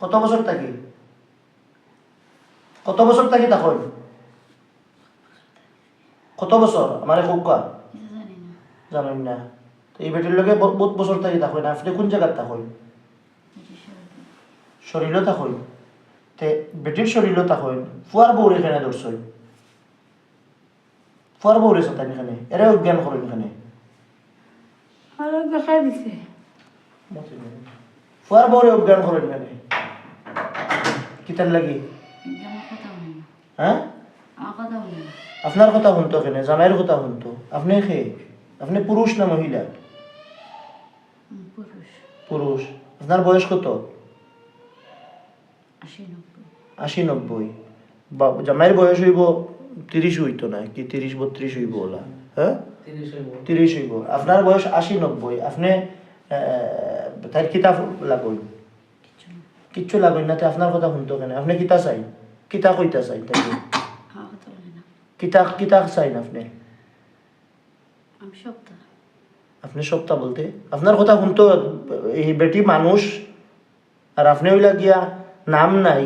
কত বছর থাকি? কত বছর থাকি তখন কত বছর? আমার খুব কা এটা জানেন না তো এই বেটির লগে বহুত বছর থাকি তখন আপনি কোন জায়গার তখন শরীরও তখন তে বেটির শরীরও তখন ফুয়ার বউর এখানে ধরছই ফুয়ার বউর এসে তাই এখানে। এরা অজ্ঞান করেন এখানে। ফুয়ার বউরে অজ্ঞান করেন এখানে। কিতার লাগি? হ্যাঁ? আপনার কথা শুনতো এখানে জামাইয়ের কথা শুনতো। আপনি খে আপনি পুরুষ না মহিলা? পুরুষ। পুরুষ। আপনার বয়স কত? আশি নব্বই। জামাইয়ের বয়স হইব তিরিশ হইতো না কি তিরিশ বত্রিশ হইব ওলা? হ্যাঁ? তিরিশ হইব। আপনার বয়স আশি নব্বই। আপনি আহ, তার কিতাব না কিচ্ছু লাগই না আপনার কথা শুনতো কেন আপনি কিতা চাই? কিতা কইতা চাই তাই কিতা কিতা চাই না আপনি আপনি সপ্তাহ বলতে? আপনার কথা শুনতো এই বেটি মানুষ আর আপনি ওইলা গিয়া নাম নাই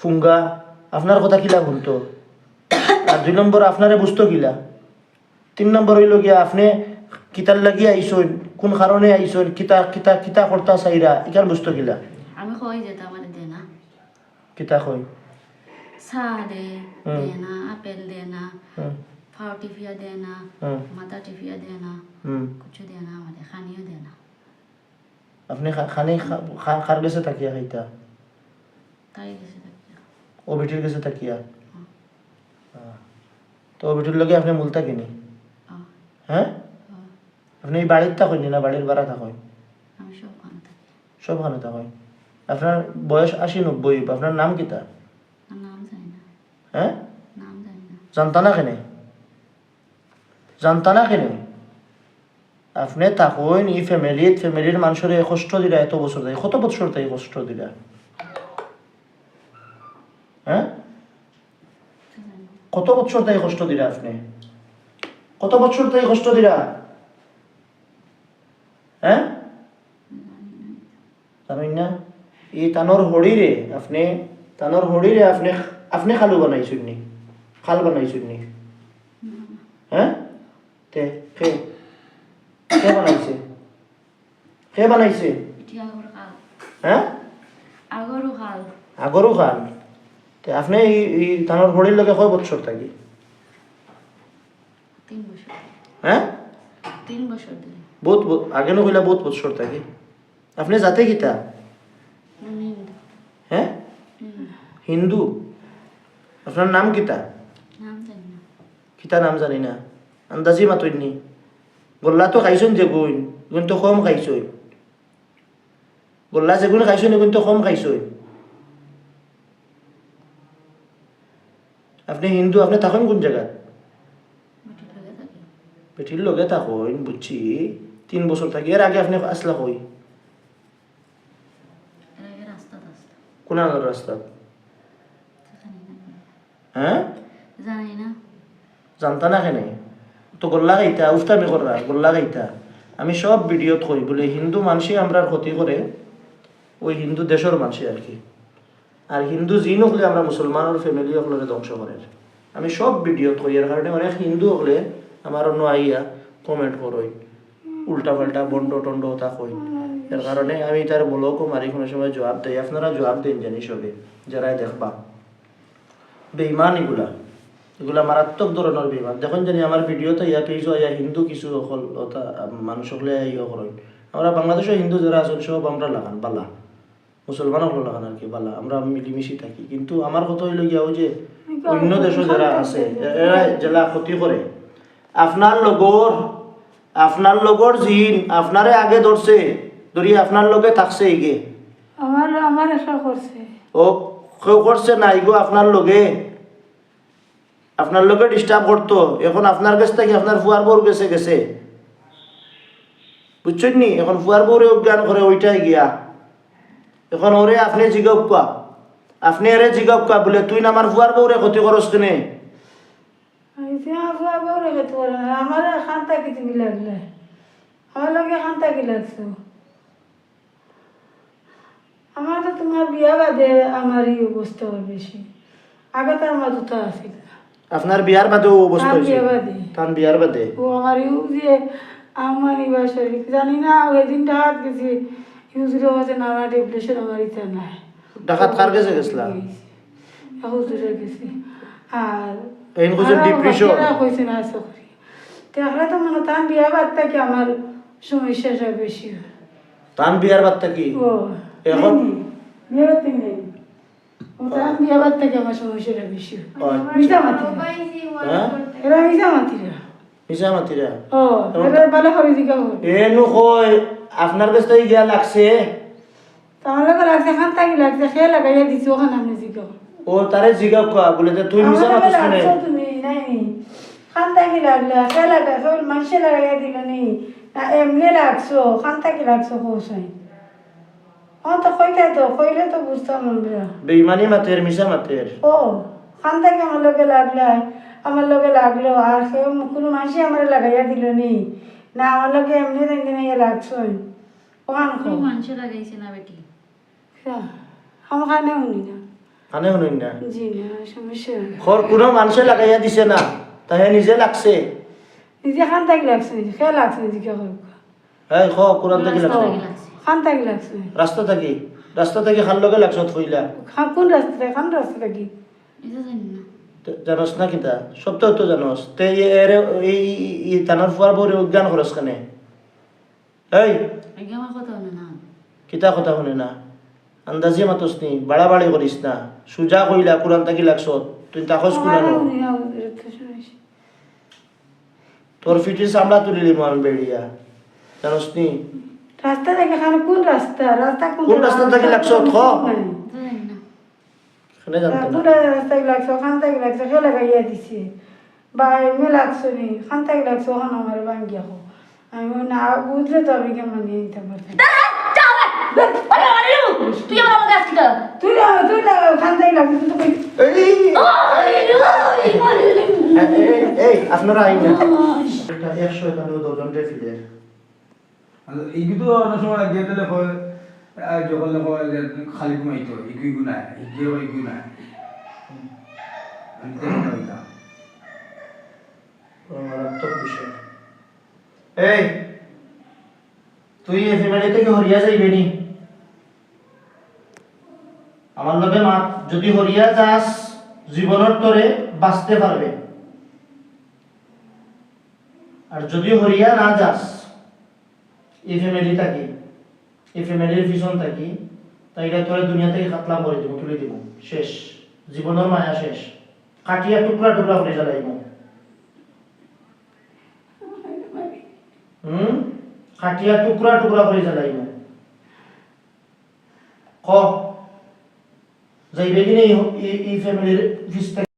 ফুঙ্গা আপনার কথা কিলা শুনতো আর দুই নম্বর আপনারে বুঝতো কিলা? তিন নম্বর হইল গিয়া আপনি কিতার লাগিয়া আইসন কোন কারণে আইসন কিতা কিতা কিতা কর্তা চাইরা ইকার বুঝতো কিলা? কই যেতে আমার দে না কিতা কই চাহ দে হুম। দে না আপেল দে না ফাও টিফিয়া দে না হুম মাথা টিফিয়া দে না হুম কিছু দে না আমাদের খানিও দে না আপনি খানি খার গেছে তাকিয়া খাইতা তাই গেছে তাকিয়া ও বেটির গেছে তাকিয়া তো ও বেটির লগে আপনি মূলতা কিনি হ্যাঁ আপনি বাড়ির থাকেন না বাড়ির ভাড়া থাকেন সব খান থাকেন আপনার বয়স আশি নব্বই আপনার নাম কিতা হ্যাঁ? নাম জানি না জানতা না কেনে? জানতা না কেনে আপনি ফ্যামিলিত ফ্যামিলির মানুষের কষ্ট দিলা এত বছর দেয় কত বছর তাই কষ্ট দিলা? হ্যাঁ। কত বছর তাই কষ্ট দিলা আপনি? কত বছর তাই কষ্ট দিলা? হ্যাঁ জানেন। না এই তানোর হড়িরে আপনি তানোর হড়িরে আপনি আপনি খালু বানাইছেন নি? খাল বানাইছেন নি? হ্যাঁ তে কে কে বানাইছে। কে বানাইছে। এটি আগর খাল। হ্যাঁ খাল। তে আপনি তানোর হড়ির লগে কয় বছর থাকি? হ্যাঁ তিন বছর বহুত আগে নকইলা বহুত বছর থাকি। আপনি যাতে কিতা? হ্যাঁ? হিন্দু? আপনার নাম কিতা? নাম জানি না। কিতা নাম জানি না? আন্দাজি মাতইনি গোল্লা তো খাইছন যে গুণ গুণ তো কম খাইছই। গোল্লা যেগুণ খাইছন এগুণ তো কম খাইছই। আপনি হিন্দু আপনি থাকেন কোন থাকি। বেটির লগে থাকেন বুঝছি। তিন বছর থাকি এর আগে আপনি আসলা কই এর আগে রাস্তা কোন রাস্তা? হ্যাঁ? জানি না। জানতা না কেনে? তো গোল্লা গাইতা কররা গোল্লা গাইতা। আমি সব ভিডিওত কই বলে হিন্দু মানুষই আমরা ক্ষতি করে ওই হিন্দু দেশের মানুষই আর কি। আর হিন্দু জিন হলে আমরা মুসলমানের ফ্যামিলি হলে ধ্বংস করে আমি সব ভিডিওত কই এর কারণে অনেক হিন্দু হলে আমার অন্য আইয়া কমেন্ট করই উল্টা পাল্টা বন্ড টন্ড তা কই। এর কারণে আমি তার বলকও মারি কোনো সময় জবাব দেই। আপনারা জবাব দেন জানি সবে যারাই দেখবা। বেইমান এগুলা এগুলা মারাত্মক ধরনের বেইমান দেখুন জানি আমার ভিডিওতে ইয়া পেয়েছ ইয়া হিন্দু কিছু অকল মানুষ সকলে ইয়ে করেন। আমরা বাংলাদেশের হিন্দু যারা আছেন সব আমরা লাগান বালা। মুসলমান হলো লাগান আর কি বালা। আমরা মিলিমিশি থাকি। কিন্তু আমার কথা হইল গিয়া ওই যে অন্য দেশও যারা আছে এরা জেলা ক্ষতি করে আপনার লগর আপনার লগর জিন আপনারে আগে ধরছে। ধরি আপনার লগে থাকছে ইগে আমার আমার এসা করছে। ও কেউ করছে না ইগো আপনার লগে। আপনার লগে ডিস্টার্ব করতো। এখন আপনার কাছ থেকে আপনার ফুয়ার বউর গেছে গেছে। বুঝছেন নি? এখন ফুয়ার বউরে অজ্ঞান করে ওইটাই গিয়া। এখন ওরে আপনি জিগাপ্পা আপনি আরে জিগাপ্পা বলে তুই না আমার ফুয়ার বউরে ক্ষতি করস কেনে? আবু আবু রেখে তো বলে না আমার খান্তা কিছু লাগলে আমার লগে খান্তা কি লাগছো? আমার তো তোমার বিয়া বাদে আমার এই অবস্থা বেশি। আগে তো আমার দুটো আছিল আপনার বিয়ার বাদে ও অবস্থা হয়েছে? তার বিয়ার বাদে? ও আমার ইউ যে আমার ইবার শরীর জানি না ওই দিনটা হাত গেছি। ইউজুরে হচ্ছে না আমার ডেপ্রেশন আমার ইচ্ছা নাই। ডাকাত কার কাছে গেছিলা? হুজুরে গেছি। আর এই হচ্ছে ডিপ্রেশন হয়েছে না চকরি দেখলে তো মনে তার বিয়া বাদ থেকে আমার সমস্যাটা বেশি হয়। তার বিয়ার বাদটা কি? ও। এখন? নেই, নেই, বিয়ে বাদ থেকে নেই। ও। তার বিয়া বাদ থেকে আমার সমস্যাটা বেশি হয়। আচ্ছা। হ্যাঁ? এরা মিঠা মাতিরা ও এরা ভালো করে জিজ্ঞা কর কই আপনার কাছ থেকে গিয়া লাগছে? আমার লোক লাগছে খান থাকি লাগছে খেয়ে লাগাইয়া দিছি ওখানে আপনি জিজ্ঞা কর ও তারে জিগাও কা বলে যে তুই মিশা আমার মাতিস লোকে কেনে তুমি নাই। খান থাকি লাগলে খেয়ে লাগা সব মানুষে লাগাইয়া দিল নি না এমনি লাগছো খান থাকি লাগছো কৌশাই ও তো কইতে তো কইলে তো বুঝতাম আমরা। বেইমানি মাতের মিশা মাতের। ও খান থেকে আমার লগে লাগলে আমার লগে লাগল আর কেউ কোনো মানুষই আমার লাগাইয়া দিল নি। না আমার লগে এমনি দেখি না লাগছো। ওখান কোনো মানুষের লাগাইছে না বেটি। আমার খানে উনি না। কানে শুনুন না? জি না সমস্যা খর কোনো মানুষে লাগাইয়া দিছে না। তাহে নিজে লাগছে। নিজে খান থাকি লাগছে নিজে খেয়ে লাগছে নিজে কে হ্যাঁ খ কোরআন থেকে লাগছে। খান থাকি লাগছে। রাস্তা থাকি রাস্তা থেকে খান লগে লাগছ থইলা খান কোন রাস্তা খান রাস্তা থাকি। না। জানোস না কিতা? সব তো তো জানোস তে এরে এই এই তানার ফুয়ার বউরে অজ্ঞান খরচ কানে? এই আমার কিতা কথা শুনে না? আন্দাজি মাতস নি বাড়াবাড়ি করিস না? সুজা কইলা কোরআন থাকি লাগছ তুই তাকস কুলানো উনি না, ওদের তো সমস্যা। তোর ফিটির চামড়া তুলি লিম আমি বেড়িয়া জানোস নি? রাস্তা থেকে খান কোন রাস্তা? রাস্তা কোন কোন রাস্তা থেকে লাগছো? থ। জানতো রাস্তা লাগছে? খান থেকে লাগছে দিছে। বা এমনি লাগছো নি। খান থেকে লাগছে ওখানে আমার ভাঙ্গিয়া হো আমি না বুঝলে তো আমি কেমন নিয়ে নিতে পারতাম? তুই আমার আমাকে আসছি তুই না তুই না খান থেকে লাগছে তুই এই, এই, এই, এই আপনারা আইন একশো সময় গেটলে হয় যখন হয় যে খালি ঘুমাইতো ইগু ইগু ইগু নাই এই, তুই এই ফ্যামিলি থেকে হরিয়া যাইবে নি? আমার লগে মা যদি হরিয়া যাস, জীবনের তরে বাঁচতে পারবে। আর যদি হরিয়া না যাস এই ফ্যামিলি থাকি এই ফ্যামিলির পিছন থাকি তাইলে তোরে দুনিয়া থেকে খাতলাম করে দিব, তুলে দিব। শেষ। জীবনের মায়া শেষ। কাটিয়া টুকরা টুকরা করে জ্বালাইব। হুম? কাটিয়া টুকরা টুকরা করে জ্বালাইব। ক? যাইবে কিনে এই ফ্যামিলির থেকে?